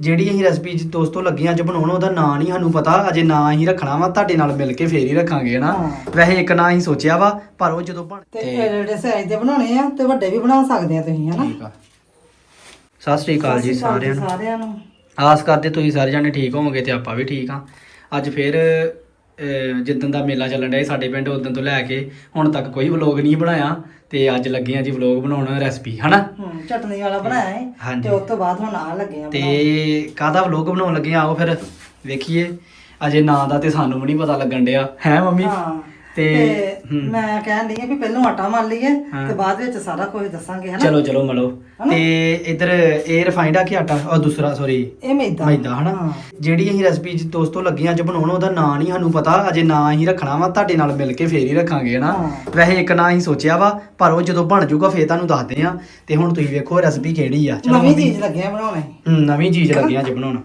ਜਿਹੜੀ ਅਸੀਂ ਰੈਸਪੀ ਦੋਸਤੋ ਲੱਗੀਆਂ ਅੱਜ ਬਣਾਉਣ ਉਹਦਾ ਨਾਂ ਨਹੀਂ ਸਾਨੂੰ ਪਤਾ ਅਜੇ ਨਾਂ ਅਸੀਂ ਰੱਖਣਾ ਵਾ ਤੁਹਾਡੇ ਨਾਲ ਮਿਲ ਕੇ ਫੇਰ ਹੀ ਰੱਖਾਂਗੇ ਨਾ ਹਾਂ। ਵੈਸੇ ਇੱਕ ਨਾਂ ਅਸੀਂ ਸੋਚਿਆ ਵਾ ਪਰ ਉਹ ਜਦੋਂ ਬਣ ਤੇ ਇਹ ਜਿਹੜੇ ਸਾਈਜ਼ ਦੇ ਬਣਾਉਣੇ ਆ ਤੇ ਵੱਡੇ ਵੀ ਬਣਾ ਸਕਦੇ ਆ ਤੁਸੀਂ ਹਨਾ? ਠੀਕ ਆ। ਸਤਿ ਸ੍ਰੀ ਅਕਾਲ ਜੀ ਨੂੰ। ਸਾਰਿਆਂ ਨੂੰ। ਆਸ ਕਰਦੇ ਤੁਸੀਂ ਸਾਰੇ ਜਾਣੇ ਠੀਕ ਹੋਵੋਗੇ ਤੇ ਆਪਾਂ ਵੀ ਠੀਕ ਆ। ਅੱਜ ਫੇਰ ਜਿੱਦਣ ਦਾ ਮੇਲਾ ਚੱਲਣ ਡਿਆ ਸੀ ਸਾਡੇ ਪਿੰਡ ਉਦੋਂ ਤੋਂ ਲੈ ਕੇ ਹੁਣ ਤੱਕ ਕੋਈ ਵਲੌਗ ਨਹੀਂ ਬਣਾਇਆ ਤੇ ਅੱਜ ਲੱਗੇ ਆ ਜੀ ਵਲੌਗ ਬਣਾਉਣ ਰੈਸਪੀ ਹਨਾ? ਚਟਨੀ ਵਾਲਾ ਬਣਾਇਆ ਹੈ ਹਾਂਜੀ। ਤੇ ਉਸ ਤੋਂ ਬਾਅਦ ਹੁਣ ਆ ਲੱਗੇ ਆ ਬਣਾਉਣ। ਤੇ ਕਾਹਦਾ ਵਲੌਗ ਬਣਾਉਣ ਲੱਗੇ ਆ? ਆਓ ਫਿਰ ਵੇਖੀਏ। ਅਜੇ ਨਾਂ ਦਾ ਤੇ ਸਾਨੂੰ ਵੀ ਨਹੀਂ ਪਤਾ ਲੱਗਣ ਡਿਆ। ਹੈ ਮੰਮੀ? ਹਾਂ। ਤੇ ਤੇ ਹੂੰ। ਮੈਂ ਕਹਿਣ ਆ ਵੀ ਪਹਿਲਾਂ ਆਟਾ ਮਲ ਲਈਏ ਹਾਂ। ਤੇ ਬਾਅਦ ਵਿੱਚ ਸਾਰਾ ਕੁਝ ਦੱਸਾਂਗੇ ਹਨਾ? ਚਲੋ ਚਲੋ ਮਲੋ। ਹਨਾ? ਤੇ ਇਧਰ ਇਹ ਰਿਫਾਈਂਡ ਆ ਕਿ ਆਟਾ? ਉਹ ਦੂਸਰਾ ਸੌਰੀ ਇਹ ਮੈਦਾ। ਮੈਦਾ ਹਨਾ? ਹਾਂ। ਜਿਹੜੀ ਅਸੀਂ ਰੈਸਪੀ ਦੋਸਤੋ ਲੱਗੀਆਂ ਅੱਜ ਬਣਾਉਣ ਉਹਦਾ ਨਾਂ ਨਹੀਂ ਸਾਨੂੰ ਪਤਾ। ਅਜੇ ਨਾਂ ਅਸੀਂ ਰੱਖਣਾ ਵਾ ਤੁਹਾਡੇ ਨਾਲ ਮਿਲ ਕੇ ਫੇਰ ਹੀ ਰੱਖਾਂਗੇ ਨਾ ਹਾਂ। ਵੈਸੇ ਇੱਕ ਨਾਂ ਅਸੀਂ ਸੋਚਿਆ ਵਾ ਪਰ ਉਹ ਜਦੋਂ ਬਣ ਜਾਊਗਾ ਫੇਰ ਤੁਹਾਨੂੰ ਦੱਸਦੇ ਆ। ਤੇ ਹੁਣ ਤੁਸੀਂ ਵੇਖੋ ਰੈਸਪੀ ਕਿਹੜੀ ਆ। ਨਵੀਂ ਮੰਮੀ। ਚੀਜ਼ ਲੱਗਿਆ ਬਣਾਉਣੇ। ਹੂੰ, ਨਵੀਂ ਚੀਜ਼ ਲੱਗੀ ਅੱਜ ਬਣਾਉਣ।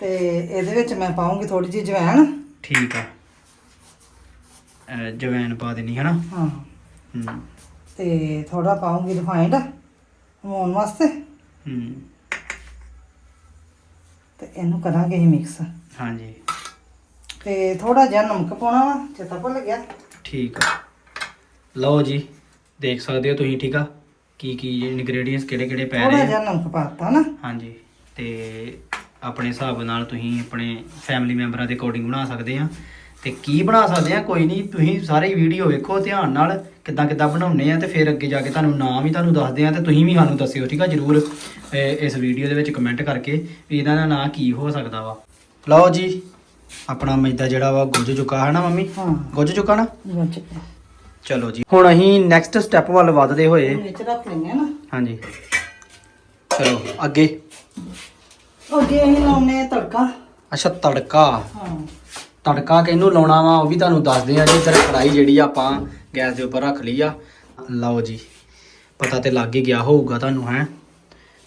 ਤੇ ਇਹਦੇ ਵਿੱਚ ਮੈਂ ਪਾਉਂਗੀ ਥੋੜੀ ਜਿਹੀ ਜਵੈਣ। ਠੀਕ ਆ। ਅਹ ਜਵੈਨ ਪਾ ਦੇਣੀ ਹਨਾ? ਹਾਂ। ਹੂੰ। ਤੇ ਥੋੜਾ ਪਾਉਂਗੀ ਰਿਫਾਈਂਡ ਹੋਣ ਵਾਸਤੇ। ਹੂੰ। ਤੇ ਇਹਨੂੰ ਕਰਾਂਗੇ ਹੀ ਮਿਕਸ ਹਾਂਜੀ। ਤੇ ਥੋੜਾ ਜਿਹਾ ਨਮਕ ਪਾਉਣਾ ਵਾ ਚੇਤਾ ਭੁੱਲ ਗਿਆ। ਠੀਕ ਆ। ਲਓ ਜੀ ਦੇਖ ਸਕਦੇ ਹੋ ਤੁਸੀਂ ਠੀਕ ਆ? ਕੀ ਕੀ ਇਨਗਰੀਡੀਅੰਟਸ ਕਿਹੜੇ ਕਿਹੜੇ ਪੈ ਥੋੜਾ ਰਹੇ ਆ? ਜਿਹਾ ਨਮਕ ਪਾਤਾ ਨਾ। ਹਾਂਜੀ। ਤੇ ਆਪਣੇ ਹਿਸਾਬ ਨਾਲ ਤੁਸੀਂ ਆਪਣੇ ਫੈਮਿਲੀ ਮੈਂਬਰਾਂ ਦੇ ਅਕੋਰਡਿੰਗ ਬਣਾ ਸਕਦੇ ਆ। ਤੇ ਕੀ ਬਣਾ ਸਕਦੇ ਆ? ਕੋਈ ਨਹੀਂ ਤੁਸੀਂ ਸਾਰੇ ਵੀਡੀਓ ਵੇਖੋ ਧਿਆਨ ਨਾਲ ਕਿੱਦਾਂ ਕਿੱਦਾਂ ਬਣਾਉਣੇ ਆ ਤੇ ਫਿਰ ਅੱਗੇ ਜਾ ਕੇ ਤੁਹਾਨੂੰ ਨਾਮ ਵੀ ਤੁਹਾਨੂੰ ਦੱਸਦੇ ਆ ਤੇ ਤੁਸੀਂ ਵੀ ਸਾਨੂੰ ਦੱਸਿਓ ਠੀਕ ਆ? ਜਰੂਰ ਇਸ ਵੀਡੀਓ ਦੇ ਵਿੱਚ ਕਮੈਂਟ ਕਰਕੇ ਵੀ ਇਹਨਾਂ ਦਾ ਨਾਂ ਕੀ ਹੋ ਸਕਦਾ ਵਾ। ਲਓ ਜੀ ਆਪਣਾ ਮੈਦਾ ਜਿਹੜਾ ਵਾ ਗੁੱਝ ਚੁੱਕਾ ਹੈ ਨਾ ਮੰਮੀ? ਹਾਂ। ਗੁੱਝ ਚੁੱਕਾ ਨਾ? ਵਿੱਚ ਚਲੋ ਜੀ ਹੁਣ ਅਸੀਂ ਨੈਕਸਟ ਸਟੈਪ ਵੱਲ ਵਧਦੇ ਹੋਏ ਵਿੱਚ ਰੱਖ ਆ ਨਾ। ਹਾਂਜੀ। ਚਲੋ ਅੱਗੇ। ਅੱਗੇ ਅਸੀਂ ਲਾਉਨੇ ਤੜਕਾ। ਅੱਛਾ ਤੜਕਾ। ਹਾਂ। ਤੜਕਾ ਕਿਹਨੂੰ ਲਾਉਣਾ ਵਾ ਉਹ ਵੀ ਤੁਹਾਨੂੰ ਦੱਸਦੇ ਆ ਜੀ। ਇੱਧਰ ਕੜਾਈ ਜਿਹੜੀ ਆਪਾਂ ਗੈਸ ਦੇ ਉੱਪਰ ਰੱਖ ਲਈ ਆ। ਲਓ ਜੀ ਪਤਾ ਤੇ ਲੱਗ ਹੀ ਗਿਆ ਹੋਊਗਾ ਤੁਹਾਨੂੰ ਹੈ।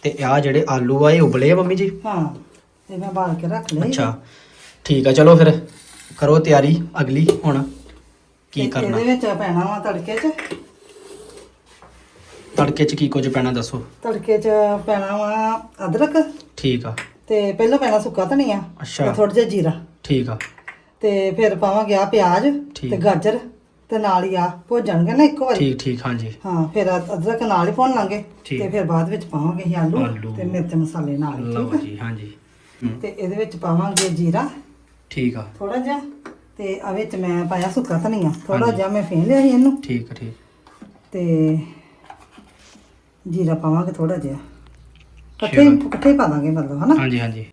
ਤੇ ਆਹ ਜਿਹੜੇ ਆਲੂ ਆ ਇਹ ਉਬਲੇ ਆ ਮੰਮੀ ਜੀ? ਹਾਂ ਤੇ ਮੈਂ ਬਾਲ ਕੇ ਰੱਖ ਲਈ ਅੱਛਾ। ਠੀਕ ਆ ਚਲੋ ਫਿਰ ਕਰੋ ਤਿਆਰੀ ਅਗਲੀ ਹੁਣ ਕੀ ਕਰਨਾ। ਇਹਦੇ ਵਿੱਚ ਪੈਣਾ ਵਾ ਤੜਕੇ 'ਚ? ਤੜਕੇ 'ਚ ਕੀ ਕੁਝ ਪੈਣਾ ਦੱਸੋ। ਤੜਕੇ 'ਚ ਪੈਣਾ ਵਾ ਅਦਰਕ। ਠੀਕ ਆ। ਤੇ ਪਹਿਲਾਂ ਪੈਣਾ ਸੁੱਕਾ ਧਨੀਆ ਅੱਛਾ। ਥੋੜਾ ਜਿਹਾ ਜੀਰਾ। ਠੀਕ ਆ। ਤੇ ਫਿਰ ਪਾਵਾਂਗੇ ਆ ਪਿਆਜ਼ ਠੀਕ। ਤੇ ਗਾਜਰ ਤੇ ਨਾਲ ਹੀ ਆ ਭੁੱਜਣਗੇ ਨਾ ਇੱਕੋ ਵਾਰੀ? ਠੀਕ ਠੀਕ ਹਾਂਜੀ। ਹਾਂ ਫਿਰ ਅਦ- ਅਦਰਕ ਨਾਲ ਹੀ ਭੁੰਨ ਲਾਂਗੇ ਠੀਕ। ਤੇ ਫਿਰ ਬਾਅਦ ਵਿੱਚ ਪਾਵਾਂਗੇ ਅਸੀਂ ਆਲੂ ਆਲੂ। ਤੇ ਮਿਰਚ ਮਸਾਲੇ ਨਾਲ ਹੀ, ਲਓ ਠੀਕ ਜੀ ਹਾਂਜੀ। ਹੂੰ? ਤੇ ਇਹਦੇ ਵਿੱਚ ਪਾਵਾਂਗੇ ਜੀਰਾ। ਠੀਕ ਆ। ਥੋੜਾ ਜਿਹਾ ਤੇ ਆ ਵਿੱਚ ਮੈਂ ਪਾਇਆ ਸੁੱਕਾ ਧਨੀਆ। ਥੋੜਾ ਹਾਂਜੀ। ਜਿਹਾ ਮੈਂ ਫੇਨ ਲਿਆ ਸੀ ਇਹਨੂੰ। ਠੀਕ ਆ ਠੀਕ। ਤੇ ਜੀਰਾ ਪਾਵਾਂਗੇ ਥੋੜਾ ਜਿਹਾ। ਇਕੱਠੇ ਚਲੋ। ਇਕੱਠੇ ਹੀ ਪਾ ਦਾਂਗੇ ਮਤਲਬ ਹਨਾ? ਹਾਂਜੀ ਹਾਂਜੀ।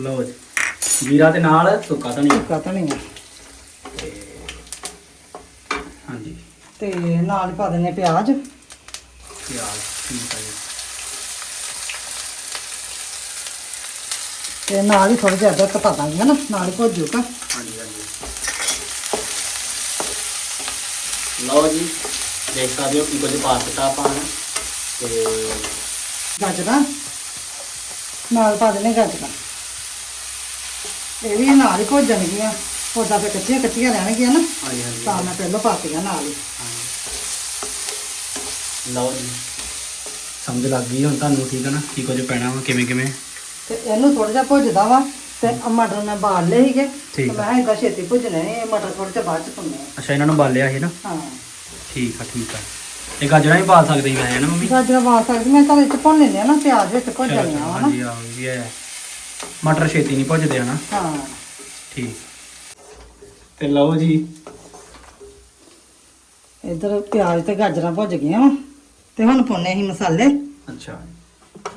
ਲਓ ਜੀ। ਜੀਰਾ ਦੇ ਨਾਲ ਸੁੱਕਾ ਧਨੀਆ। ਸੁੱਕਾ ਧਨੀਆ। ਹਾਂਜੀ। ਤੇ ਨਾਲ ਹੀ ਪਾ ਦਿੰਨੇ ਪਿਆਜ਼। ਪਿਆਜ਼ ਠੀਕ ਆ ਜੀ ਤੇ ਨਾਲ ਹੀ ਥੋੜਾ ਜਿਹਾ ਅਦਰਕ ਪਾ ਦਾਂਗੇ ਹਨਾ ਨਾਲ ਹੀ ਭੁੱਜ ਜਾਊਗਾ। ਹਾਂਜੀ ਹਾਂਜੀ। ਲਓ ਜੀ ਦੇਖ ਸਕਦੇ ਹੋ ਕੀ ਕੁਝ ਪਾ ਦਿੱਤਾ ਆਪਾਂ ਨੇ। ਤੇ ਗਾਜਰਾਂ। ਨਾਲ ਪਾ ਦਿੰਨੇ ਗਾਜਰਾਂ। ਇਹ ਵੀ ਨਾਲ ਹੀ ਭੁੱਜ ਜਾਣਗੀਆਂ। ਉਹਦਾ ਫਿਰ ਕੱਚੀਆਂ ਕੱਚੀਆਂ ਰਹਿਣਗੀਆਂ ਨਾ। ਹਾਂਜੀ ਹਾਂਜੀ। ਤਾਂ ਮੈਂ ਪਹਿਲਾਂ ਪਾਤੀਆਂ ਨਾਲ ਹੀ। ਲਓ ਜੀ। ਸਮਝ ਲੱਗ ਗਈ ਹੁਣ ਤੁਹਾਨੂੰ ਠੀਕ ਹੈ ਨਾ? ਕੀ ਕੁਝ ਪੈਣਾ ਵਾ ਕਿਵੇਂ ਕਿਵੇਂ? ਤੇ ਇਹਨੂੰ ਥੋੜਾ ਜਿਹਾ ਭੁੱਜਦਾ ਵਾ ਤੇ ਆਹ ਮਟਰ ਮੈਂ ਬਾਲ ਲਏ ਸੀਗੇ। ਤੇ ਠੀਕ ਮੈਂ ਕਿਹਾ ਏਦਾਂ ਛੇਤੀ ਭੁੱਜਣੇ ਨੇ ਇਹ ਮਟਰ ਥੋੜੇ ਜਿਹਾ ਬਾਅਦ ਚ ਪਾਉਣੇ ਆ। ਅੱਛਾ ਇਹਨਾਂ ਨੂੰ ਬਾਲਿਆ ਸੀ ਨਾ? ਹਾਂ। ਠੀਕ ਆ ਠੀਕ ਆ। ਇਹ ਗਾਜਰਾਂ ਵੀ ਪਾ ਸਕਦੇ ਹੀ ਵੈਸੇ ਨਾ ਮੰਮੀ? ਗਾਜਰਾਂ ਪਾ ਸਕਦੀ ਮੈਂ ਤਾਂ ਵਿੱਚ ਭੁੰਨ ਲੈਂਦੇ ਆ ਨਾ ਪਿਆਜ਼ ਵਿੱਚ ਭੁੱਜ ਚਲੋ, ਜਾਣੀਆਂ ਚਲੋ, ਵਾ ਨਾ ਹਾਂਜੀ ਆ ਵੀ ਹੈ। ਮਟਰ ਛੇਤੀ ਨਹੀਂ ਭੁੱਜਦੇ ਹਨਾ? ਹਾਂ। ਠੀਕ। ਤੇ ਲਓ ਜੀ। ਇਧਰ ਪਿਆਜ਼ ਤੇ ਗਾਜਰਾਂ ਭੁੱਜ ਗਈਆਂ ਤੇ ਹੁਣ ਪਾਉਣੇ ਅਸੀਂ ਮਸਾਲੇ। ਅੱਛਾ।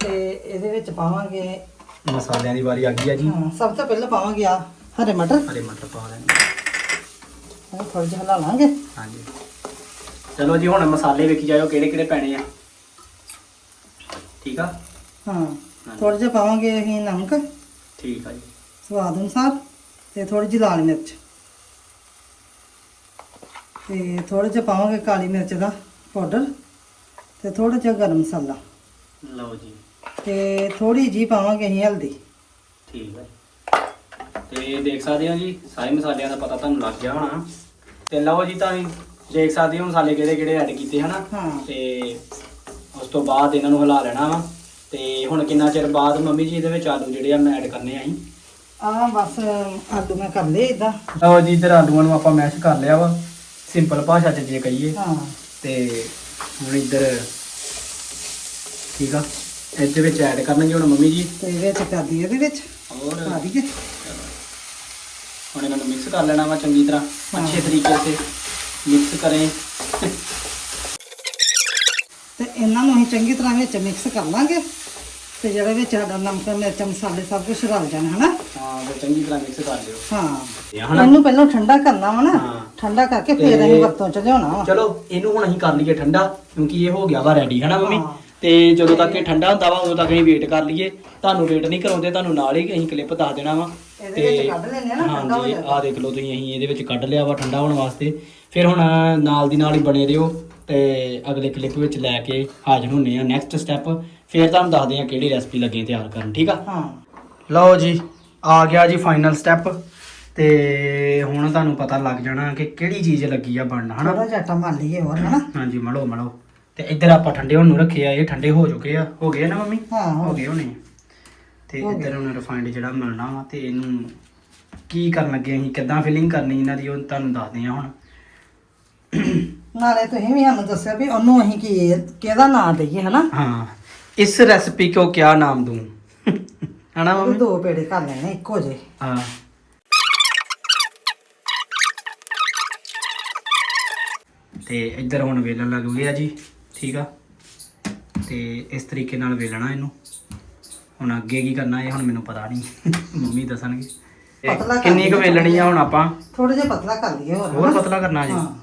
ਤੇ ਇਹਦੇ ਵਿੱਚ ਪਾਵਾਂਗੇ ਮਸਾਲਿਆਂ ਦੀ ਵਾਰੀ ਆ ਗਈ ਆ ਜੀ। ਹਾਂ ਸਭ ਤੋਂ ਪਹਿਲਾਂ ਪਾਵਾਂਗੇ ਆ ਹਰੇ ਮਟਰ। ਹਰੇ ਮਟਰ ਪਾ ਦੇਣੇ ਇਹ ਥੋੜਾ ਜਿਹਾ ਹਿਲਾ ਲਾਂਗੇ। ਹਾਂਜੀ। ਚਲੋ ਜੀ ਹੁਣ ਮਸਾਲੇ ਵੇਖੀ ਜਾਇਓ ਕਿਹੜੇ ਕਿਹੜੇ ਪੈਣੇ ਆ। ਠੀਕ ਆ? ਹਾਂ ਥੋੜਾ ਜਿਹਾ ਪਾਵਾਂਗੇ ਅਸੀਂ ਨਮਕ। ਠੀਕ ਆ ਜੀ। ਸਵਾਦ ਅਨੁਸਾਰ ਤੇ ਥੋੜੀ ਜਿਹੀ ਲਾਲ ਮਿਰਚ। ਤੇ ਥੋੜਾ ਜਿਹਾ ਪਾਵਾਂਗੇ ਕਾਲੀ ਮਿਰਚ ਦਾ ਪਾਊਡਰ ਤੇ ਥੋੜਾ ਜਿਹਾ ਗਰਮ ਮਸਾਲਾ। ਲਓ ਜੀ। ਤੇ ਥੋੜੀ ਜਿਹੀ ਪਾਵਾਂਗੇ ਅਸੀਂ ਹਲਦੀ। ਠੀਕ ਹੈ ਤੇ ਦੇਖ ਸਕਦੇ ਹੋ ਜੀ ਸਾਰੇ ਮਸਾਲਿਆਂ ਦਾ ਪਤਾ ਤੁਹਾਨੂੰ ਲੱਗ ਗਿਆ ਹੋਣਾ। ਤੇ ਲਓ ਜੀ ਤਾਂ ਦੇਖ ਸਕਦੇ ਹੋ ਮਸਾਲੇ ਕਿਹੜੇ ਕਿਹੜੇ ਐਡ ਕੀਤੇ ਹਨਾ। ਤੇ ਉਸ ਤੋਂ ਬਾਅਦ ਇਹਨਾਂ ਨੂੰ ਹਿਲਾ ਲੈਣਾ ਵਾ। ਤੇ ਹੁਣ ਕਿੰਨਾ ਚਿਰ ਬਾਅਦ ਮੰਮੀ ਜੀ ਇਹਦੇ ਵਿੱਚ ਆਲੂ ਜਿਹੜੇ ਆ ਮੈਂ ਐਡ ਕਰਨੇ ਆ ਅਸੀਂ? ਆ ਬਸ ਆਲੂ ਮੈਂ ਕਰ ਲਏ ਇਦਾਂ ਲਓ ਜੀ ਇਧਰ ਆਲੂਆਂ ਨੂੰ ਆਪਾਂ ਮੈਸ਼ ਕਰ ਲਿਆ ਵਾ। ਸਿੰਪਲ ਭਾਸ਼ਾ 'ਚ ਜੇ ਕਹੀਏ। ਹਾਂ। ਤੇ ਹੁਣ ਇੱਧਰ ਠੀਕ ਆ ਇਹਦੇ ਵਿੱਚ ਐਡ ਕਰਨਗੇ ਹੁਣ ਮੰਮੀ ਜੀ। ਤੇ ਵਿੱਚ ਕਰ ਦਈਏ ਇਹਦੇ ਵਿੱਚ? ਹੋਰ? ਪਾ ਦਈਏ। ਹੁਣ ਇਹਨਾਂ ਨੂੰ ਮਿਕਸ ਕਰ ਲੈਣਾ ਵਾ ਚੰਗੀ ਤਰ੍ਹਾਂ। ਅੱਛੇ ਤਰੀਕੇ ਸੇ ਮਿਕਸ ਕरें ਤੇ ਇਹਨਾਂ ਨੂੰ ਅਸੀਂ ਚੰਗੀ ਤਰ੍ਹਾਂ ਵਿੱਚ ਮਿਕਸ ਕਰ ਲਾਂਗੇ। ਤੇ ਜਿਹੜਾ ਵਿੱਚ ਸਾਡਾ ਨਮਕ ਮਿਰਚ ਮਸਾਲੇ ਸਭ ਕੁਝ ਰਲ ਜਾਣ ਹਨਾ? ਹਾਂ ਫਿਰ ਚੰਗੀ ਤਰ੍ਹਾਂ ਮਿਕਸ ਕਰ ਲਿਓ। ਹਾਂ। ਹਨਾ? ਇਹਨੂੰ ਪਹਿਲਾਂ ਠੰਡਾ ਕਰਨਾ ਵਾ ਨਾ। ਹਾਂ। ਠੰਡਾ ਕਰਕੇ ਫਿਰ ਅਸੀਂ ਵਰਤੋਂ ਚ ਲਿਆਉਣਾ ਵਾ। ਚਲੋ ਇਹਨੂੰ ਹੁਣ ਅਸੀਂ ਕਰ ਲਈਏ ਠੰਡਾ ਕਿਉਂਕਿ ਇਹ ਹੋ ਗਿਆ ਵਾ ਰੈਡੀ ਹਨਾ ਮੰਮੀ? ਹਾਂ। ਤੇ ਜਦੋਂ ਤੱਕ ਇਹ ਠੰਡਾ ਹੁੰਦਾ ਵਾ ਉਦੋਂ ਤੱਕ ਅਸੀਂ ਵੇਟ ਕਰ ਲਈਏ। ਤੁਹਾਨੂੰ ਵੇਟ ਨਹੀਂ ਕਰਾਉਂਦੇ ਤੁਹਾਨੂੰ ਨਾਲ ਹੀ ਅਸੀਂ ਕਲਿੱਪ ਦੱਸ ਦੇਣਾ ਵਾ। ਇਹਦੇ ਵਿੱਚ ਕੱਢ ਲੈਂਦੇ ਆ ਨਾ ਠੰਡਾ ਹੋ ਹਾਂਜੀ ਜਾਂਦਾ ਆਹ ਦੇਖ ਲਓ ਤੁਸੀਂ ਅਸੀਂ ਇਹਦੇ ਵਿੱਚ ਕੱਢ ਲਿਆ ਵਾ ਠੰਡਾ ਹੋਣ ਵਾਸਤੇ। ਫਿਰ ਹੁਣ ਨਾਲ ਦੀ ਨਾਲ ਹੀ ਬਣੇ ਰਹੋ ਤੇ ਅਗਲੇ ਕਲਿੱਪ ਵਿੱਚ ਲੈ ਕੇ ਹਾਜ਼ਰ ਹੁੰਨੇ ਆ ਨੈਕਸਟ ਸਟੈਪ ਫਿਰ ਤੁਹਾਨੂੰ ਦੱਸਦੇ ਆ ਕਿਹੜੀ ਰੈਸਪੀ ਲੱਗੇ ਤਿਆਰ ਕਰਨ ਠੀਕ ਆ? ਹਾਂ। ਲਓ ਜੀ ਆ ਗਿਆ ਜੀ ਫਾਈਨਲ ਸਟੈਪ ਤੇ ਹੁਣ ਤੁਹਾਨੂੰ ਪਤਾ ਲੱਗ ਜਾਣਾ ਕਿ ਕਿਹੜੀ ਚੀਜ਼ ਲੱਗੀ ਆ ਬਣਨ ਹਨਾ? ਥੋੜਾ ਜਿਹਾ ਟਮਾ ਲਈਏ ਹੋਰ ਹਨਾ? ਹਾਂਜੀ ਮਲੋ ਮਲੋ। ਤੇ ਇੱਧਰ ਆਪਾਂ ਠੰਡੇ ਹੋਣ ਨੂੰ ਰੱਖੇ ਆ ਇਹ ਠੰਡੇ ਹੋ ਚੁੱਕੇ ਆ। ਹੋ ਗਏ ਨਾ ਮੰਮੀ? ਹਾਂ ਹੋ ਹੋ ਗਏ। ਹੋਣੇ ਆ। ਤੇ ਹੋ ਇੱਧਰ ਹੁਣ ਰਿਫਾਈਨਡ ਜਿਹੜਾ ਮਿਲਣਾ ਵਾ ਤੇ ਇਹਨੂੰ ਕੀ ਕਰਨ ਲੱਗੇ ਅਸੀਂ ਕਿੱਦਾਂ ਫਿਲਿੰਗ ਕਰਨੀ ਇਹਨਾਂ ਦੀ ਉਹ ਤੁਹਾਨੂੰ ਦੱਸਦੇ ਆ ਹੁਣ। ਨਾਲੇ ਤੁਸੀਂ ਵੀ ਸਾਨੂੰ ਦੱਸਿਆ ਵੀ ਉਹਨੂੰ ਅਸੀਂ ਕੀ ਕਿਹਦਾ ਨਾਂ ਦਈਏ ਹਨਾ? ਹਾਂ ਇਸ ਰੈਸਪੀ ਕੋ ਕਿਆ ਨਾਮ ਦੂੰ? ਹਨਾ ਉਹ ਮੰਮੀ? ਦੋ ਪੇੜੇ ਕਰ ਲੈਣੇ ਇੱਕੋ ਜੇ ਹਾਂ। ਤੇ ਇੱਧਰ ਹੁਣ ਵੇਲਣ ਲੱਗ ਗਿਆ ਜੀ ਠੀਕ ਆ? ਤੇ ਇਸ ਤਰੀਕੇ ਨਾਲ ਵੇਲਣਾ ਇਹਨੂੰ। ਹੁਣ ਅੱਗੇ ਕੀ ਕਰਨਾ ਇਹ ਹੁਣ ਮੈਨੂੰ ਪਤਾ ਨਹੀਂ ਮੰਮੀ ਦੱਸਣਗੇ। ਤੇ ਪਤਲਾ ਕਰ ਕਿੰਨੀ ਕੁ ਵੇਲਣੀ ਆ ਹੁਣ ਆਪਾਂ? ਥੋੜਾ ਜਿਹਾ ਪਤਲਾ ਕਰ ਲਈਏ ਹੋਰ ਹੋਰ? ਪਤਲਾ ਕਰਨਾ ਜੀ? ਹਾਂ।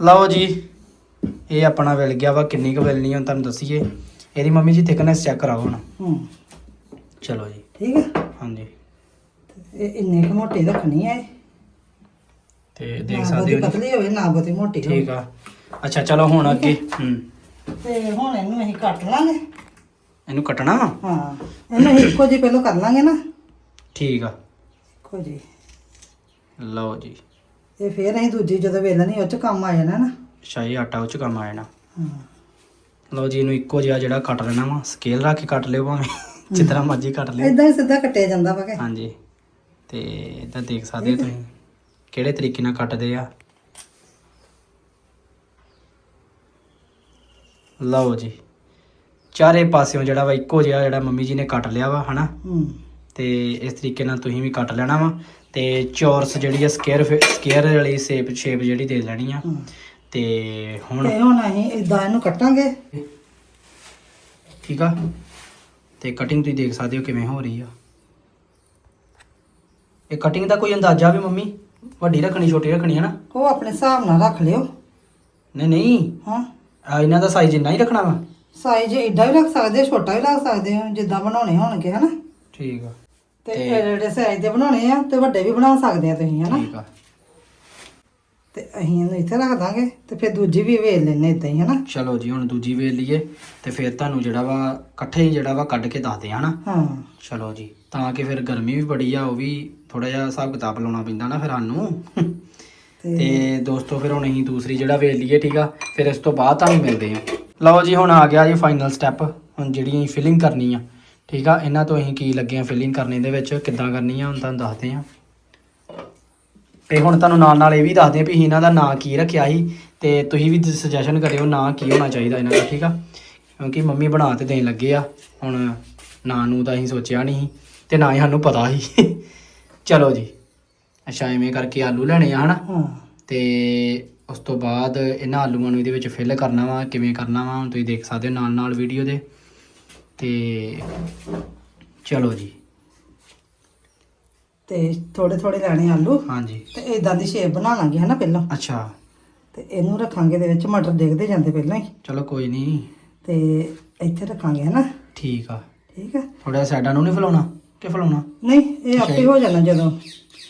ਲਓ ਜੀ ਇਹ ਆਪਣਾ ਵਿਲ ਗਿਆ ਵਾ ਕਿੰਨੀ ਕੁ ਵੇਲਣੀ ਆ ਹੁਣ ਤੁਹਾਨੂੰ ਦੱਸੀਏ। ਇਹਦੀ ਮੰਮੀ ਜੀ ਥਿਕਨੈਸ ਚੈੱਕ ਕਰਾਓ ਹੁਣ। ਹੂੰ। ਚਲੋ ਜੀ। ਠੀਕ ਹੈ ਹਾਂਜੀ। ਇਹ ਇੰਨੇ ਕੁ ਮੋਟੀ ਰੱਖਣੀ ਹੈ ਤੇ ਦੇਖ ਸਕਦੇ ਹੋ ਜੀ ਪਤਲੀ ਹੋਵੇ ਨਾ ਬਹੁਤੀ ਮੋਟੀ ਹੋਵੇ ਠੀਕ ਆ। ਅੱਛਾ ਚਲੋ ਹੁਣ ਅੱਗੇ ਹੂੰ। ਤੇ ਹੁਣ ਇਹਨੂੰ ਅਸੀਂ ਕੱਟ ਲਾਂਗੇ। ਇਹਨੂੰ ਕੱਟਣਾ ਵਾ? ਹਾਂ ਇਹਨੂੰ ਅਸੀਂ ਇੱਕੋ ਜਿਹੀ ਪਹਿਲਾਂ ਕਰ ਲਾਂਗੇ ਨਾ। ਠੀਕ ਆ। ਇੱਕੋ ਜਿਹੀ। ਲਓ ਜੀ। ਇਹ ਫੇਰ ਅਸੀਂ ਦੂਜੀ ਜਦੋਂ ਵੇਲਣੀ ਉਹ ਚ ਕੰਮ ਆ ਜਾਣਾ ਨਾ। ਸ਼ਾਹੀ ਆਟਾ ਉਹ ਚ ਕੰਮ ਆ ਜਾਣਾ। ਹਾਂ। ਲਓ ਜੀ ਇਹਨੂੰ ਇੱਕੋ ਜਿਹਾ ਜਿਹੜਾ ਕੱਟ ਲੈਣਾ ਵਾ ਸਕੇਲ ਰੱਖ ਕੇ ਕੱਟ ਲਿਓ ਭਾਵੇਂ ਤਰ੍ਹਾਂ ਮਰਜ਼ੀ ਕੱਟ ਲਿਓ। ਇਦਾਂ ਹੀ ਸਿੱਧਾ ਕੱਟਿਆ ਜਾਂਦਾ ਵਾ ਕਿ। ਹਾਂਜੀ। ਤੇ ਇਦਾਂ ਦੇਖ ਸਕਦੇ ਹੋ ਤੁਸੀਂ ਕਿਹੜੇ ਤਰੀਕੇ ਨਾਲ ਕੱਟਦੇ ਆ। ਲਓ ਜੀ ਚਾਰੇ ਪਾਸਿਓਂ ਜਿਹੜਾ ਵਾ ਇੱਕੋ ਜਿਹਾ ਜਿਹੜਾ ਮੰਮੀ ਜੀ ਨੇ ਕੱਟ ਲਿਆ ਵਾ ਹਨਾ। ਹੂੰ। ਤੇ ਇਸ ਤਰੀਕੇ ਨਾਲ ਤੁਸੀਂ ਵੀ ਕੱਟ ਲੈਣਾ ਵਾ। ਤੇ ਚੌਰਸ ਜਿਹੜੀ ਆ ਸਕੁਅਰ ਸਕੁਅਰ ਵਾਲੀ ਸ਼ੇਪ ਸ਼ੇਪ ਜਿਹੜੀ ਦੇ ਲੈਣੀ ਆ। ਤੇ ਹੁਣ ਤੇ ਹੁਣ ਅਸੀਂ ਇਦਾਂ ਇਹਨੂੰ ਕੱਟਾਂਗੇ। ਠੀਕ ਆ? ਤੇ ਕਟਿੰਗ ਤੁਸੀਂ ਦੇਖ ਸਕਦੇ ਹੋ ਕਿਵੇਂ ਹੋ ਰਹੀ ਆ। ਇਹ ਕਟਿੰਗ ਦਾ ਕੋਈ ਅੰਦਾਜ਼ਾ ਵੀ ਮੰਮੀ? ਵੱਡੀ ਰੱਖਣੀ ਛੋਟੀ ਰੱਖਣੀ ਹੈ ਨਾ? ਉਹ ਆਪਣੇ ਹਿਸਾਬ ਨਾਲ ਰੱਖ ਲਿਓ। ਨਹੀਂ ਨਹੀਂ। ਹਾਂ। ਆ ਇਹਨਾਂ ਦਾ ਸਾਈਜ਼ ਇੰਨਾ ਹੀ ਰੱਖਣਾ ਵਾ? ਸਾਈਜ਼ ਏਡਾ ਵੀ ਰੱਖ ਸਕਦੇ ਹੋ ਛੋਟਾ ਵੀ ਰੱਖ ਸਕਦੇ ਹੋ ਜਿੱਦਾਂ ਬਣਾਉਣੇ ਹੋਣਗੇ ਹਨਾ? ਠੀਕ ਆ। ਤੇ ਤੇ- ਜਿਹੜੇ ਸਾਈਜ਼ ਦੇ ਬਣਾਉਣੇ ਆ ਤੇ ਵੱਡੇ ਵੀ ਬਣਾ ਸਕਦੇ ਆ ਤੁਸੀਂ ਹਨਾ? ਠੀਕ ਆ। ਤੇ ਅਸੀਂ ਇਹਨੂੰ ਇੱਥੇ ਰੱਖ ਦਾਂਗੇ ਤੇ ਫਿਰ ਦੂਜੀ ਵੀ ਵੇਲ ਲੈਣੇ ਇਦਾਂ ਹੀ ਹਨਾ? ਚਲੋ ਜੀ ਹੁਣ ਦੂਜੀ ਵੇਲ ਲਈਏ ਤੇ ਫਿਰ ਤੁਹਾਨੂੰ ਜਿਹੜਾ ਵਾ ਇਕੱਠੇ ਹੀ ਜਿਹੜਾ ਵਾ ਕੱਢ ਕੇ ਦੱਸਦੇ ਆ ਹਨਾ? ਹਾਂ। ਚਲੋ ਜੀ ਤਾਂ ਕਿ ਫਿਰ ਗਰਮੀ ਵੀ ਬੜੀ ਆ ਉਹ ਵੀ ਥੋੜਾ ਜਿਹਾ ਹਿਸਾਬ ਕਿਤਾਬ ਲਾਉਣਾ ਪੈਂਦਾ ਨਾ ਫਿਰ ਸਾਨੂੰ। ਤੇ ਤੇ ਦੋਸਤੋ ਫਿਰ ਹੁਣ ਅਸੀਂ ਦੂਸਰੀ ਜਿਹੜਾ ਵੇਲ ਲਈਏ ਠੀਕ ਆ ਫਿਰ ਇਸ ਤੋਂ ਬਾਅਦ ਤੁਹਾਨੂੰ ਮਿਲਦੇ ਆ। ਲਓ ਜੀ ਹੁਣ ਆ ਗਿਆ ਜੀ ਫਾਈਨਲ ਸਟੈਪ ਹੁਣ ਜਿਹੜੀ ਅਸੀਂ ਫਿਲਿੰਗ ਕਰਨੀ ਆ। ਠੀਕ ਆ ਇਹਨਾਂ ਤੋਂ ਅਸੀਂ ਕੀ ਲੱਗੇ ਆ ਫਿਲਿੰਗ ਕਰਨੇ ਦੇ ਵਿੱਚ ਕਿੱਦਾਂ ਕਰਨੀ ਆ ਹੁਣ ਤੁਹਾਨੂੰ ਦੱਸਦੇ ਆ। ਤੇ ਹੁਣ ਤੁਹਾਨੂੰ ਨਾਲ ਨਾਲ ਇਹ ਵੀ ਦੱਸਦੇ ਆ ਵੀ ਇਹਨਾਂ ਦਾ ਨਾਂ ਕੀ ਰੱਖਿਆ ਸੀ ਤੇ ਤੁਸੀਂ ਵੀ ਸੁਜੈਸ਼ਨ ਕਰਿਓ ਨਾਂ ਕੀ ਹੋਣਾ ਚਾਹੀਦਾ ਇਹਨਾਂ ਦਾ ਠੀਕ ਆ? ਕਿਉਂਕਿ ਮੰਮੀ ਬਣਾ ਤੇ ਦੇਣ ਲੱਗੇ ਆ ਹੁਣ ਨਾਂ ਨੂੰ ਤਾਂ ਅਸੀਂ ਸੋਚਿਆ ਨਹੀਂ ਤੇ ਨਾ ਹੀ ਸਾਨੂੰ ਪਤਾ ਸੀ। ਚਲੋ ਜੀ ਅੱਛਾ ਐਵੇਂ ਕਰਕੇ ਆਲੂ ਲੈਣੇ ਆ ਹਨਾ? ਤੇ ਉਸ ਤੋਂ ਬਾਅਦ ਇਹਨਾਂ ਆਲੂਆਂ ਨੂੰ ਇਹਦੇ ਵਿੱਚ ਫਿਲ ਕਰਨਾ ਵਾ ਕਿਵੇਂ ਕਰਨਾ ਵਾ ਹੁਣ ਤੁਸੀਂ ਦੇਖ ਸਕਦੇ ਹੋ ਨਾਲ ਨਾਲ ਵੀਡੀਓ ਦੇ। ਤੇ ਚਲੋ ਜੀ। ਤੇ ਥੋੜੇ ਥੋੜੇ ਲੈਣੇ ਆਲੂ। ਹਾਂਜੀ। ਤੇ ਇਦਾਂ ਦੀ ਸ਼ੇਪ ਬਣਾ ਲਾਂਗੇ ਹਨਾ ਪਹਿਲਾਂ। ਅੱਛਾ। ਤੇ ਇਹਨੂੰ ਰੱਖਾਂਗੇ ਦੇ ਵਿੱਚ ਮਟਰ ਡਿੱਗਦੇ ਜਾਂਦੇ ਪਹਿਲਾਂ ਹੀ। ਚਲੋ ਕੋਈ ਨਹੀਂ ਤੇ ਇੱਥੇ ਰੱਖਾਂਗੇ ਹਨਾ। ਠੀਕ ਆ। ਠੀਕ ਆ। ਥੋੜਾ ਸਾਈਡਾਂ ਨੂੰ ਨਹੀਂ ਫਲਾਉਣਾ? ਕਿ ਫਲਾਉਣਾ? ਨਹੀਂ ਇਹ ਆਪੇ ਹੋ ਜਾਣਾ ਜਦੋਂ।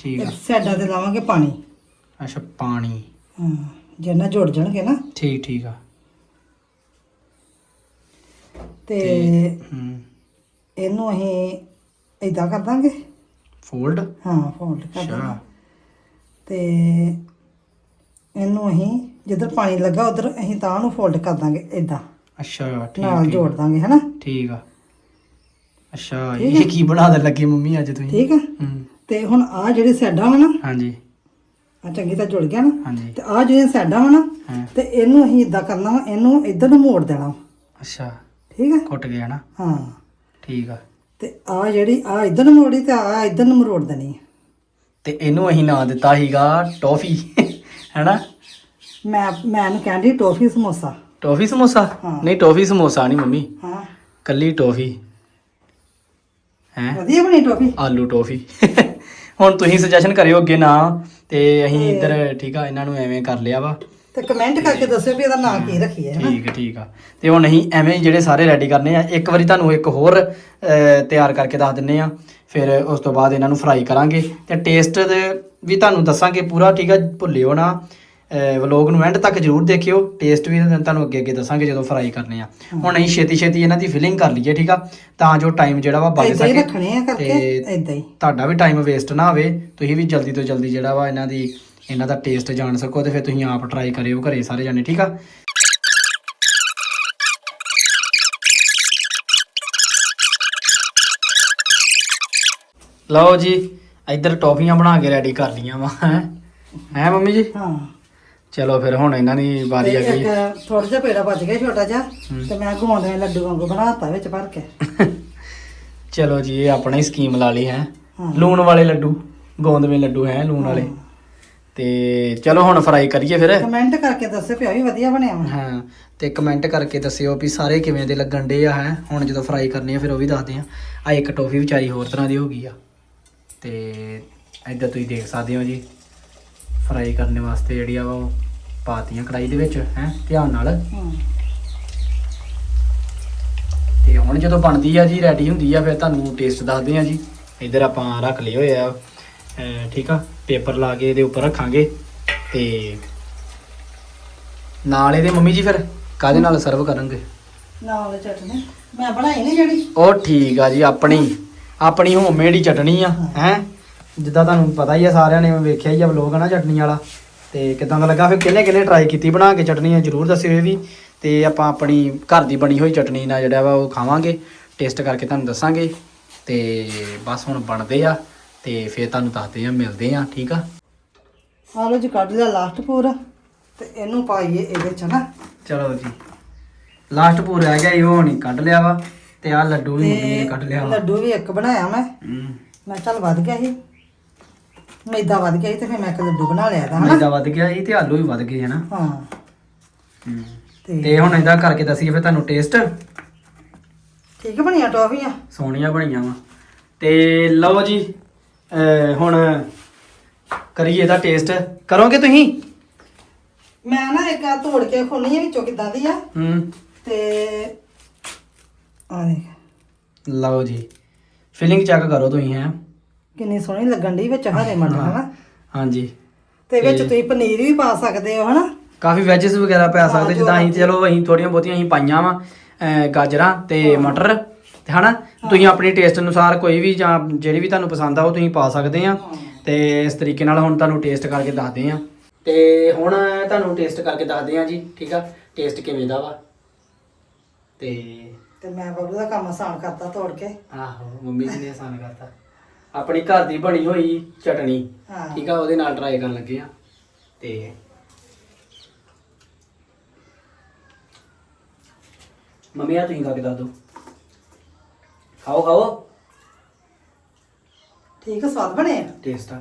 ਠੀਕ ਆ। ਸਾਈਡਾਂ ਤੇ ਲਾਵਾਂਗੇ ਪਾਣੀ। ਅੱਛਾ ਪਾਣੀ। ਹਾਂ ਜਿੰਨਾ ਜੁੜ ਜਾਣਗੇ ਨਾ। ਠੀਕ ਠੀਕ ਆ। ਤੇ ਹੂੰ। ਇਹਨੂੰ ਅਸੀਂ ਇਦਾਂ ਕਰ ਦਾਂਗੇ। ਫੋਲਡ ਹਾਂ ਫੋਲਡ ਕਰ ਦਾਂਗੇ। ਅੱਛਾ ਤੇ ਇਹਨੂੰ ਅਸੀਂ ਜਿੱਧਰ ਪਾਣੀ ਲੱਗਾ ਉਧਰ ਅਸੀਂ ਤਾਂ ਉਹਨੂੰ ਫੋਲਡ ਕਰ ਦਾਂਗੇ ਇਦਾਂ ਅੱਛਾ ਨਾਲ ਠੀਕ। ਠੀਕ ਜੋੜ ਦਾਂਗੇ ਹਨਾ? ਠੀਕ ਆ। ਅੱਛਾ ਇਹ ਕੀ ਬਣਾ ਦੇ ਲੱਗੇ ਮੰਮੀ ਅੱਜ ਤੁਸੀਂ? ਠੀਕ ਆ। ਹੂੰ। ਤੇ ਹੁਣ ਆ ਜਿਹੜੀ ਸਾਈਡਾਂ ਵਾ ਨਾ ਹਾਂਜੀ। ਆ ਚੰਗੀ ਤਾਂ ਜੁੜ ਗਿਆ ਨਾ ਹਾਂਜੀ। ਤੇ ਆ ਜਿਹੜੀਆਂ ਸਾਈਡਾਂ ਵਾ ਨਾ ਹਾਂ। ਤੇ ਇਹਨੂੰ ਅਸੀਂ ਇਦਾਂ ਕਰਨਾ ਵਾ ਇਹਨੂੰ ਇੱਧਰ ਨੂੰ ਮੋੜ ਦੇਣਾ ਵਾ। ਅੱਛਾ। ਠੀਕ ਆ ਕੁੱਟ ਗਿਆ ਨਾ ਹਾਂ। ਠੀਕ ਆ। ਤੇ ਆ ਜਿਹੜੀ ਆ ਇੱਧਰ ਨੂੰ ਮੋੜੀ ਤੇ ਆ ਇੱਧਰ ਨੂੰ ਮਰੋੜ ਦੇਣੀ। ਤੇ ਇਹਨੂੰ ਅਸੀਂ ਨਾਂ ਦਿੱਤਾ ਸੀਗਾ ਟੌਫੀ ਹੈਨਾ? ਮੈਂ ਮੈਂ ਇਹਨੂੰ ਕਹਿੰਦੀ ਟੋਫੀ ਸਮੋਸਾ। ਟੌਫੀ ਸਮੋਸਾ? ਹਾਂ। ਨਹੀਂ ਟੌਫੀ ਸਮੋਸਾ ਨਹੀਂ ਮੰਮੀ। ਹਾਂ। ਕੱਲੀ ਟੌਫੀ। ਹੈ? ਵਧੀਆ ਬਣੀ ਟੋਫੀ? ਆਲੂ ਟੌਫੀ। ਹੁਣ ਤੁਸੀਂ ਸੁਜੈਸ਼ਨ ਕਰਿਓ ਅੱਗੇ ਨਾ ਤੇ ਅਸੀਂ ਇੱਧਰ ਠੀਕ ਆ ਇਹਨਾਂ ਨੂੰ ਐਵੇਂ ਕਰ ਲਿਆ ਵਾ। ਤੇ ਕਮੈਂਟ ਕਰਕੇ ਦੱਸਿਓ ਵੀ ਇਹਦਾ ਨਾਂ ਕੀ ਰੱਖੀਏ ਹਨਾ? ਠੀਕ ਹੈ, ਠੀਕ ਆ। ਤੇ ਹੁਣ ਅਸੀਂ ਐਵੇਂ ਹੀ ਜਿਹੜੇ ਸਾਰੇ ਰੈਡੀ ਕਰਨੇ ਆ ਇੱਕ ਵਾਰੀ ਤੁਹਾਨੂੰ ਇੱਕ ਹੋਰ ਅਹ, ਤਿਆਰ ਕਰਕੇ ਦੱਸ ਦਿੰਨੇ ਆ। ਫਿਰ ਉਸ ਤੋਂ ਬਾਅਦ ਇਹਨਾਂ ਨੂੰ ਫਰਾਈ ਕਰਾਂਗੇ। ਤੇ ਟੇਸਟ ਵੀ ਤੁਹਾਨੂੰ ਦੱਸਾਂਗੇ ਪੂਰਾ ਠੀਕ ਆ? ਭੁੱਲਿਓ ਨਾ। ਵਲੋਗ ਨੂੰ ਐਂਡ ਤੱਕ ਜਰੂਰ ਦੇਖਿਓ। ਟੇਸਟ ਵੀ ਤੁਹਾਨੂੰ ਅੱਗੇ ਅੱਗੇ ਦੱਸਾਂਗੇ ਜਦੋਂ ਫਰਾਈ ਕਰਨੇ ਆ। ਹੁਣ ਅਸੀਂ ਛੇਤੀ ਛੇਤੀ ਇਹਨਾਂ ਦੀ ਫਿਲਿੰਗ ਕਰ ਲਈਏ ਠੀਕ ਆ? ਤਾਂ ਜੋ ਟਾਈਮ ਜਿਹੜਾ ਵਾ ਬਚ ਏਦਾਂ ਹੀ ਸਕੇ। ਰੱਖਣੇ ਆ ਕਰਕੇ ਤੇ ਏਦਾਂ ਹੀ। ਤੁਹਾਡਾ ਵੀ ਟਾਈਮ ਵੇਸਟ ਨਾ ਹੋਵੇ ਤੁਸੀਂ ਵੀ ਜਲਦੀ ਤੋਂ ਜਲਦੀ ਜਿਹੜਾ ਵਾ ਇਹਨਾਂ ਦੀ ਇਹਨਾਂ ਦਾ ਟੇਸਟ ਜਾਣ ਸਕੋ ਤੇ ਫਿਰ ਤੁਸੀਂ ਆਪ ਟਰਾਈ ਕਰਿਓ ਘਰੇ ਸਾਰੇ ਜਾਣੇ ਠੀਕ ਆ? ਲਓ ਜੀ ਇੱਧਰ ਟੌਫੀਆਂ ਬਣਾ ਕੇ ਰੈਡੀ ਕਰ ਲਈਆਂ ਵਾ ਹੈ? ਹੈ ਮੰਮੀ ਜੀ? ਹਾਂ। ਚਲੋ ਫਿਰ ਹੁਣ ਇਹਨਾਂ ਦੀ ਵਾਰੀ ਆ ਗਈ। ਥੋੜਾ ਜਿਹਾ ਪੇੜਾ ਬਚ ਗਿਆ ਛੋਟਾ ਜਿਹਾ। ਤੇ ਮੈਂ ਗੋਂਦ ਦੇ ਲੱਡੂ ਵਾਂਗੂ ਬਣਾਤਾ ਵਿੱਚ ਭਰ ਕੇ। ਚਲੋ ਜੀ ਇਹ ਆਪਣਾ ਸਕੀਮ ਲਾ ਲਈ ਹੈ? ਹਾਂ। ਲੂਣ ਵਾਲੇ ਲੱਡੂ ਗੋਂਦਵੇਂ ਲੱਡੂ ਹੈ ਲੂਣ ਵਾਲੇ। ਤੇ ਚਲੋ ਹੁਣ ਫਰਾਈ ਕਰੀਏ ਫਿਰ। ਕਮੈਂਟ ਕਰਕੇ ਦੱਸਿਓ ਵੀ ਆ ਵੀ ਵਧੀਆ ਬਣਿਆ ਵਾ। ਹਾਂ ਤੇ ਕਮੈਂਟ ਕਰਕੇ ਦੱਸਿਓ ਵੀ ਸਾਰੇ ਕਿਵੇਂ ਦੇ ਲੱਗਣ ਡੇ ਆ ਹੈ? ਹੁਣ ਜਦੋਂ ਫਰਾਈ ਕਰਨੀ ਆ ਫਿਰ ਉਹ ਵੀ ਦੱਸਦੇ ਆ। ਆ ਇੱਕ ਟੋਫੀ ਵਿਚਾਰੀ ਹੋਰ ਤਰ੍ਹਾਂ ਦੀ ਹੋ ਗਈ ਆ। ਤੇ ਇੱਧਰ ਤੁਸੀਂ ਦੇਖ ਸਕਦੇ ਹੋ ਜੀ ਫਰਾਈ ਕਰਨ ਵਾਸਤੇ ਜਿਹੜੀ ਆ ਉਹ ਪਾਤੀਆਂ ਕੜਾਈ ਦੇ ਵਿੱਚ ਹੈ? ਧਿਆਨ ਨਾਲ। ਹਾਂ। ਤੇ ਹੁਣ ਜਦੋਂ ਬਣਦੀ ਆ ਜੀ ਰੈਡੀ ਹੁੰਦੀ ਆ ਫਿਰ ਤੁਹਾਨੂੰ ਟੇਸਟ ਦੱਸਦੇ ਆ ਜੀ। ਇੱਧਰ ਆਪਾਂ ਰੱਖ ਲਏ ਹੋਏ ਆ। ਠੀਕ ਆ? ਪੇਪਰ ਲਾ ਕੇ ਇਹਦੇ ਉੱਪਰ ਰੱਖਾਂਗੇ। ਤੇ ਨਾਲ ਇਹਦੇ ਮੰਮੀ ਜੀ ਫਿਰ ਕਾਹਦੇ ਨਾਲ ਸਰਵ ਕਰਾਂਗੇ ਨਾਲ ਚਟਨੀ। ਮੈਂ ਬਣਾਈ ਨਹੀਂ ਜਿਹੜੀ। ਉਹ ਠੀਕ ਆ ਜੀ ਆਪਣੀ। ਆਪਣੀ ਹੋਮਮੇਡ ਹੀ ਚਟਣੀ ਆ ਹੈ? ਜਿੱਦਾਂ ਤੁਹਾਨੂੰ ਪਤਾ ਹੀ ਆ ਸਾਰਿਆਂ ਨੇ ਵੇਖਿਆ ਹੀ ਆ ਵਲੋਗ ਨਾ ਚਟਨੀ ਵਾਲਾ। ਤੇ ਕਿਦਾਂ ਦਾ ਲੱਗਾ? ਫਿਰ ਕਿੰਨੇ ਕਿੰਨੇ ਟਰਾਈ ਕੀਤੀ ਬਣਾ ਕੇ ਚਟਨੀਆਂ ਜਰੂਰ ਦੱਸਿਓ ਇਹ ਵੀ। ਤੇ ਆਪਾਂ ਆਪਣੀ ਘਰ ਦੀ ਬਣੀ ਹੋਈ ਚਟਨੀ ਨਾਲ ਜਿਹੜਾ ਵਾ ਉਹ ਖਾਵਾਂਗੇ। ਟੇਸਟ ਕਰਕੇ ਤੁਹਾਨੂੰ ਦੱਸਾਂਗੇ। ਤੇ ਬਸ ਹੁਣ ਬਣਦੇ ਆ। ਤੇ ਫਿਰ ਤੁਹਾਨੂੰ ਦੱਸਦੇ ਆ ਮਿਲਦੇ ਆ ਠੀਕ ਆ? ਆਹ ਲਓ ਜੀ ਕੱਢ ਲਿਆ ਲਾਸਟ ਪੂਰਾ ਤੇ ਇਹਨੂੰ ਪਾਈਏ ਇਹਦੇ ਚ ਨਾ। ਚਲੋ ਜੀ। ਲਾਸਟ ਪੂਰਾ ਰਹਿ ਗਿਆ ਇਹ ਨਹੀਂ ਕੱਢ ਲਿਆ ਵਾ। ਤੇ ਆ ਲੱਡੂ ਵੀ ਮੰਮੀ ਨੇ ਕੱਢ ਲਿਆ ਵਾ। ਲੱਡੂ ਵੀ ਇੱਕ ਬਣਾਇਆ ਮੈਂ। ਹੂੰ। ਮੈਂ ਚੱਲ ਵੱਧ ਗਿਆ ਸੀ। ਮੈਦਾ ਵੱਧ ਗਿਆ ਸੀ ਤੇ ਫਿਰ ਮੈਂ ਇੱਕ ਲੱਡੂ ਬਣਾ ਲਿਆ ਦਾ ਹਨਾ? ਮੈਦਾ ਵੱਧ ਗਿਆ ਇਹ ਤੇ ਆਲੂ ਵੀ ਵੱਧ ਗਏ ਹਨਾ? ਹਾਂ। ਤੇ ਤੇ ਹੁਣ ਇਦਾਂ ਕਰਕੇ ਦੱਸੀਏ ਫਿਰ ਤੁਹਾਨੂੰ ਟੇਸਟ ਠੀਕ ਬਣੀਆਂ ਟੋਫੀਆਂ? ਸੋਹਣੀਆਂ ਬਣੀਆਂ ਵਾ। ਤੇ ਲਓ ਜੀ ਅਹ ਹੁਣ ਕਰੀਏ ਇਹਦਾ ਟੇਸਟ ਕਰੋਗੇ ਤੁਸੀਂ? ਮੈਂ ਨਾ ਇੱਕ ਆ ਤੋੜ ਕੇ ਖੋਣੀ ਹੈ ਵਿੱਚੋਂ ਕਿੱਦਾਂ ਦੀ ਆ। ਹੂੰ। ਤੇ ਆ ਦੇਖ। ਲਓ ਜੀ। ਫੀਲਿੰਗ ਚੈੱਕ ਕਰੋ ਤੁਸੀਂ ਹੈ। ਕਿੰਨੀ ਸੋਹਣੀ ਲੱਗਣ ਦੀ ਵਿੱਚ ਹਰੇ ਮਟਰ ਹਨਾ? ਹਾਂਜੀ। ਤੇ ਵਿੱਚ ਤੁਸੀਂ ਪਨੀਰ ਵੀ ਪਾ ਸਕਦੇ ਹੋ ਹਨਾ? ਕਾਫੀ ਵੈਜਸ ਵਗੈਰਾ ਪਾ ਸਕਦੇ ਜਿੱਦਾਂ ਅਸੀਂ। ਚਲੋ ਅਸੀਂ ਥੋੜੀਆਂ ਬਹੁਤੀਆਂ ਅਸੀਂ ਪਾਈਆਂ ਵਾ ਗਾਜਰਾਂ ਤੇ ਮਟਰ। ਤੇ ਹਨਾ ਤੁਸੀਂ ਆਪਣੀ ਟੇਸਟ ਅਨੁਸਾਰ ਕੋਈ ਵੀ ਜਾਂ ਜਿਹੜੀ ਵੀ ਤੁਹਾਨੂੰ ਪਸੰਦ ਆ ਉਹ ਤੁਸੀਂ ਪਾ ਸਕਦੇ ਆ। ਤੇ ਇਸ ਤਰੀਕੇ ਨਾਲ ਹੁਣ ਤੁਹਾਨੂੰ ਟੇਸਟ ਕਰਕੇ ਦੱਸਦੇ ਆ। ਤੇ ਹੁਣ ਤੁਹਾਨੂੰ ਟੇਸਟ ਕਰਕੇ ਦੱਸਦੇ ਆ ਜੀ ਠੀਕ ਆ? ਟੇਸਟ ਕਿਵੇਂ ਦਾ ਵਾ? ਤੇ ਤੇ ਮੈਂ ਬਬਲੂ ਦਾ ਕੰਮ ਆਸਾਨ ਕਰਤਾ ਤੋੜ ਕੇ। ਆਹੋ ਮੰਮੀ ਜੀ ਨੇ ਆਸਾਨ ਕਰਤਾ। ਆਪਣੀ ਘਰ ਦੀ ਬਣੀ ਹੋਈ ਚਟਣੀ ਹਾਂ। ਠੀਕ ਆ? ਉਹਦੇ ਨਾਲ ਟਰਾਈ ਕਰਨ ਲੱਗੇ ਆ। ਤੇ ਮੰਮੀ ਆ ਤੁਸੀਂ ਖਾ ਕੇ ਦੱਸ ਦਿਓ। ਖਾਓ ਖਾਓ। ਠੀਕ ਆ, ਸਵਾਦ ਬਣੇ ਆ। ਟੇਸਟ ਆ।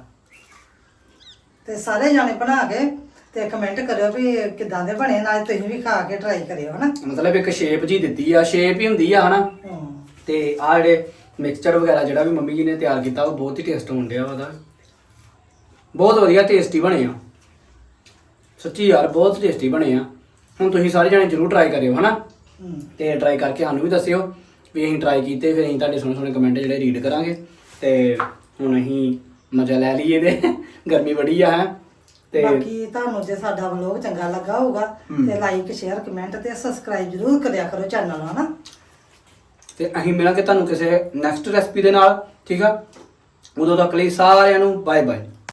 ਤੇ ਸਾਰੇ ਜਾਣੇ ਬਣਾ ਕੇ ਤੇ ਕਮੈਂਟ ਕਰਿਓ ਵੀ ਕਿਦਾਂ ਦੇ ਬਣੇ ਨਾਲ ਤੁਸੀਂ ਵੀ ਖਾ ਕੇ ਟਰਾਈ ਕਰਿਓ ਹਨਾ? ਮਤਲਬ ਇੱਕ ਸ਼ੇਪ ਜੀ ਦਿੱਤੀ ਆ ਸ਼ੇਪ ਹੀ ਹੁੰਦੀ ਆ ਹਨਾ? ਹਮ। ਤੇ ਆ ਜਿਹੜੇ ਮਿਕਸਚਰ ਵਗੈਰਾ ਜਿਹੜਾ ਵੀ ਮੰਮੀ ਜੀ ਨੇ ਤਿਆਰ ਕੀਤਾ ਉਹ ਬਹੁਤ ਹੀ ਟੇਸਟ ਹੋਣ ਡਿਆ ਉਹਦਾ। ਬਹੁਤ ਵਧੀਆ ਟੇਸਟੀ ਬਣੇ ਆ। ਸੱਚੀ ਯਾਰ ਬਹੁਤ ਟੇਸਟੀ ਬਣੇ ਆ। ਹੁਣ ਤੁਸੀਂ ਸਾਰੇ ਜਣੇ ਜਰੂਰ ਟਰਾਈ ਕਰਿਓ ਹਨਾ? ਹਮ। ਤੇ ਟਰਾਈ ਕਰਕੇ ਸਾਨੂੰ ਵੀ ਦੱਸਿਓ। ਵੀ ਅਸੀਂ ਟਰਾਈ ਕੀਤੇ ਫਿਰ ਅਸੀਂ ਤੁਹਾਡੇ ਸੋਹਣੇ ਸੋਹਣੇ ਕਮੈਂਟ ਜਿਹੜੇ ਰੀਡ ਕਰਾਂਗੇ। ਤੇ ਹੁਣ ਅਸੀਂ ਮਜ਼ਾ ਲੈ ਲਈਏ ਤੇ ਗਰਮੀ ਬੜੀ ਆ ਹੈ। ਤੇ ਬਾਕੀ ਤੁਹਾਨੂੰ ਜੇ ਸਾਡਾ ਵਲੋਗ ਚੰਗਾ ਲੱਗਾ ਹੋਊਗਾ। ਤੇ ਲਾਈਕ ਸ਼ੇਅਰ ਕਮੈਂਟ ਤੇ ਸਬਸਕ੍ਰਾਈਬ ਜਰੂਰ ਕਰਿਆ ਕਰੋ ਚੈਨਲ ਨੂੰ ਹਨਾ? ਤੇ ਅਸੀਂ ਮਿਲਾਂਗੇ ਤੁਹਾਨੂੰ ਕਿਸੇ ਨੈਕਸਟ ਰੈਸਪੀ ਦੇ ਨਾਲ ਠੀਕ ਆ? ਉਦੋਂ ਤੱਕ ਲਈ ਸਾਰਿਆਂ ਨੂੰ ਬਾਏ ਬਾਏ